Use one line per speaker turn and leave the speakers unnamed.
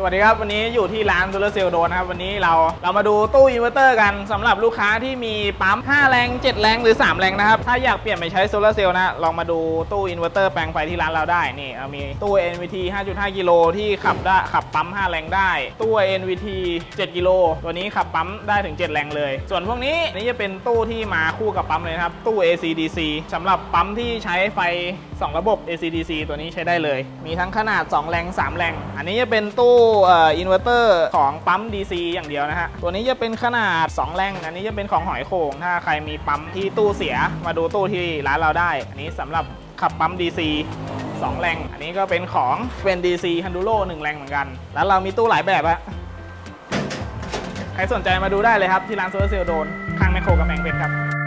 สวัสดีครับ วันนี้อยู่ที่ร้านโซลาเซลล์โดนะครับ วันนี้เราเรามาดูตู้อินเวอร์เตอร์กันสำหรับลูกค้าที่มีปั๊ม 5 แรง 7 แรงหรือ 3 แรงนะครับ ถ้าอยากเปลี่ยนไปใช้โซลาเซลล์นะลองมาดูตู้อินเวอร์เตอร์แปลงไฟที่ร้านเราได้นี่มีตู้ NVT 5.5 กิโลที่ขับได้ขับปั๊ม 5 แรงได้ ตู้ NVT 7 กิโลตัวนี้ขับปั๊มได้ถึง 7 แรงเลย ส่วนพวกนี้นี่จะเป็นตู้ที่มาคู่กับปั๊มเลยนะครับตู้ AC/DC สำหรับปั๊มที่ใช้ไฟ 2 ระบบ AC/DC ตัวนี้ใช้ได้เลย มีทั้งขนาด 2 แรง 3 แรง อันนี้จะเป็นตู้อ่ออินเวอร์เตอร์ของปั๊ม DC อย่างเดียวนะฮะ ตัวนี้จะเป็นขนาด 2 แรง อันนี้จะเป็นของหอยโข่ง ถ้าใครมีปั๊มที่ตู้เสียมาดูตู้ที่ร้านเราได้ อันนี้สำหรับขับปั๊ม DC 2 แรง อันนี้ก็เป็นของเป็น DC Handuro 1 แรงเหมือนกัน แล้วเรามีตู้หลายแบบอะใครสนใจมาดูได้เลยครับที่ร้านโซลาร์เซลล์โดนข้างแมคโครกำแพงเพชรครับ